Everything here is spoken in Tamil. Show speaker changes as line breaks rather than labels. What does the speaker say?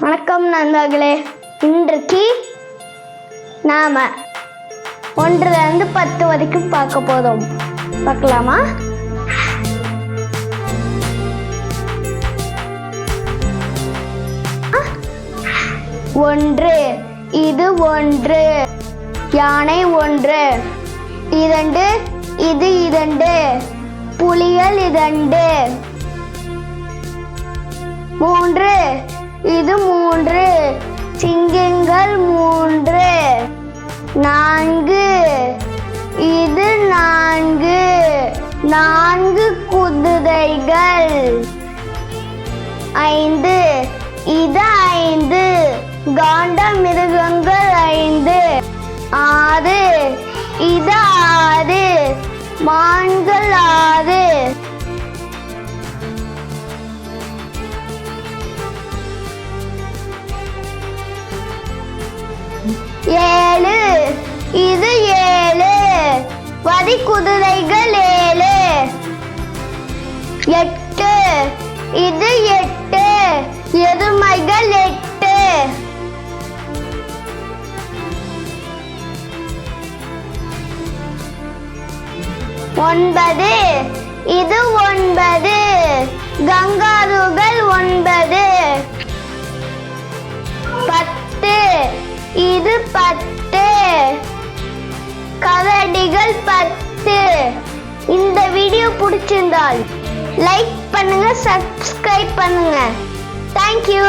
வணக்கம் நண்பர்களே. இன்றைக்கு நாம ஒன்றுல இருந்து பத்து வரைக்கும் பார்க்க போதும் பார்க்கலாமா? ஒன்று இது ஒன்று யானை ஒன்று இரண்டு இது இரண்டு புலிகள் இரண்டு மூன்று இது மூன்று. சிங்கங்கள் மூன்று. நான்கு. இது நான்கு. நான்கு குதிரைகள். ஐந்து. இது ஐந்து. காண்ட மிருகங்கள் ஐந்து. ஆறு. இது ஆறு. மா ஏழு. இது ஏழு. வரி குதிரைகள் ஏழு. எட்டு. இது எட்டு. எருமைகள் எட்டு. ஒன்பது. இது ஒன்பது. கரடிகள் பத்து. இந்த வீடியோ பிடிச்சிருந்தால் லைக் பண்ணுங்க சப்ஸ்கிரைப் பண்ணுங்க. தேங்க்யூ